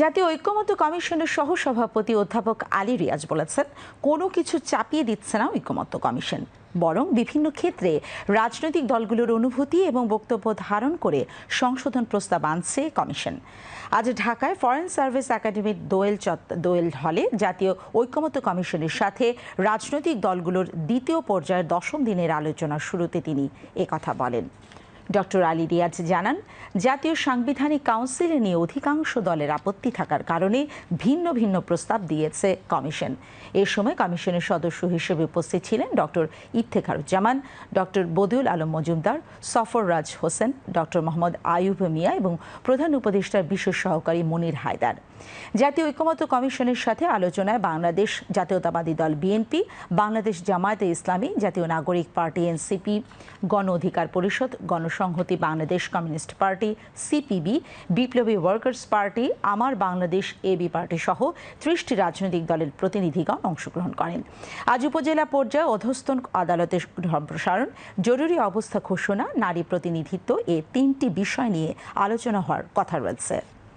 জাতীয় ঐক্যমত্য কমিশনের সহসভাপতি অধ্যাপক আলী রিয়াজ বলেছেন, কোনো কিছু চাপিয়ে দিচ্ছে না ঐক্যমত্য কমিশন। বরং বিভিন্ন ক্ষেত্রে রাজনৈতিক দলগুলোর অনুভূতি এবং বক্তব্য ধারণ করে সংশোধন প্রস্তাব আনছে কমিশন। আজ ঢাকায় ফরেন সার্ভিস একাডেমির দোয়েল দোয়েল হলে জাতীয় ঐক্যমত্য কমিশনের সাথে রাজনৈতিক দলগুলোর দ্বিতীয় পর্যায়ের দশম দিনের আলোচনার শুরুতে তিনি একথা বলেন। ডক্টর আলী রিয়াজ জানান, জাতীয় সাংবিধানিক কাউন্সিলে নিয়ে অধিকাংশ দলের আপত্তি থাকার কারণে ভিন্ন ভিন্ন প্রস্তাব দিয়েছে কমিশন। এ সময় কমিশনের সদস্য হিসেবে উপস্থিত ছিলেন doctor Iftekharuzzaman, doctor Badiul Alam Majumdar, Safar Raj Hossain, doctor Mohammad Ayub Mia এবং প্রধান উপদেষ্টার বিশেষ সহকারী মনির হায়দার। জাতীয় ঐক্যমত্য কমিশনের সাথে আলোচনায় বাংলাদেশ জাতীয়তাবাদী দল বিএনপি, বাংলাদেশ জামায়াতে ইসলামী, জাতীয় নাগরিক party NCP, Gono Odhikar Parishad Ganosamhati Bangladesh communist party CPB Biplobi workers party Amar Bangladesh AB party সহ ত্রিশটি রাজনৈতিক দলের প্রতিনিধিগণ অংশগ্রহণ করেন। আজ উপজেলা পর্যায়ে অধস্তন আদালতের সম্প্রসারণ জরুরি অবস্থা ঘোষণা, নারী প্রতিনিধিত্ব এ তিনটি বিষয় নিয়ে আলোচনা হওয়ার কথা রয়েছে।